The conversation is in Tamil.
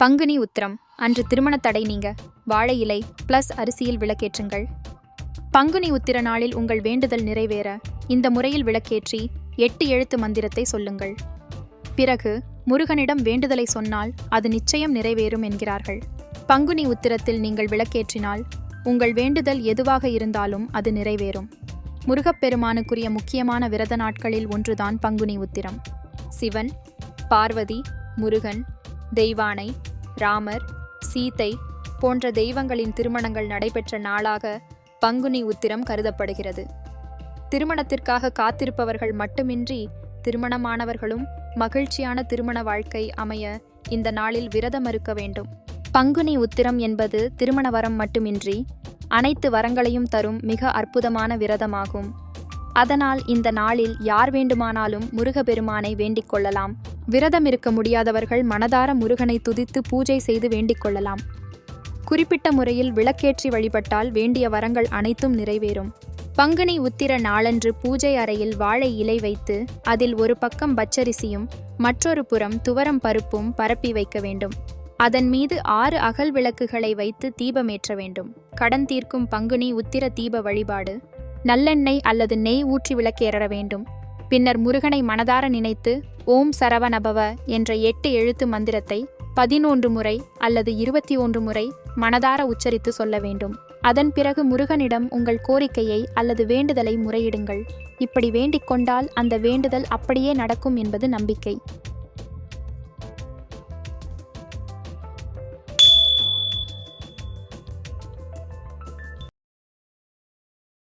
பங்குனி உத்திரம். அன்று திருமண தடை நீங்க. வாழை இலை பிளஸ் அரிசியில் விளக்கேற்றுங்கள். பங்குனி உத்திர நாளில் உங்கள் வேண்டுதல் நிறைவேற. இந்த முறையில் விளக்கேற்றி எட்டு எழுத்து மந்திரத்தை சொல்லுங்கள். பிறகு முருகனிடம் வேண்டுதலை சொன்னால் அது நிச்சயம் நிறைவேறும் என்கிறார்கள். பங்குனி உத்திரத்தில் நீங்கள் விளக்கேற்றினால் உங்கள் வேண்டுதல் எதுவாக இருந்தாலும் அது நிறைவேறும். முருகப்பெருமானுக்குரிய முக்கியமான விரத நாட்களில் ஒன்றுதான் பங்குனி உத்திரம். சிவன் பார்வதி முருகன் தெய்வானை ராமர் சீதை போன்ற தெய்வங்களின் திருமணங்கள் நடைபெற்ற நாளாக பங்குனி உத்திரம் கருதப்படுகிறது. திருமணத்திற்காக காத்திருப்பவர்கள் மட்டுமின்றி திருமணமானவர்களும் மகிழ்ச்சியான திருமண வாழ்க்கை அமைய இந்த நாளில் விரதம் இருக்க வேண்டும். பங்குனி உத்திரம் என்பது திருமண வரம் மட்டுமின்றி அனைத்து வரங்களையும் தரும் மிக அற்புதமான விரதமாகும். அதனால் இந்த நாளில் யார் வேண்டுமானாலும் முருகப்பெருமானை வேண்டிக் கொள்ளலாம். விரதம் இருக்க முடியாதவர்கள் மனதார முருகனை துதித்து பூஜை செய்து வேண்டிக் கொள்ளலாம். குறிப்பிட்ட முறையில் விளக்கேற்றி வழிபட்டால் வேண்டிய வரங்கள் அனைத்தும் நிறைவேறும். பங்குனி உத்திர நாளன்று பூஜை அறையில் வாழை இலை வைத்து அதில் ஒரு பக்கம் பச்சரிசியும் மற்றொரு புறம் துவரம் பருப்பும் பரப்பி வைக்க வேண்டும். அதன் மீது ஆறு அகல் விளக்குகளை வைத்து தீபமேற்ற வேண்டும். கடன் தீர்க்கும் பங்குனி உத்திர தீப வழிபாடு. நல்லெண்ணெய் அல்லது நெய் ஊற்றி விளக்கேற வேண்டும். பின்னர் முருகனை மனதார நினைத்து ஓம் சரவணபவ என்ற எட்டு எழுத்து மந்திரத்தை பதினொன்று முறை அல்லது இருபத்தி ஒன்று முறை மனதார உச்சரித்து சொல்ல வேண்டும். அதன் பிறகு முருகனிடம் உங்கள் கோரிக்கையை அல்லது வேண்டுதலை முறையிடுங்கள். இப்படி வேண்டிக் கொண்டால் அந்த வேண்டுதல் அப்படியே நடக்கும் என்பது நம்பிக்கை.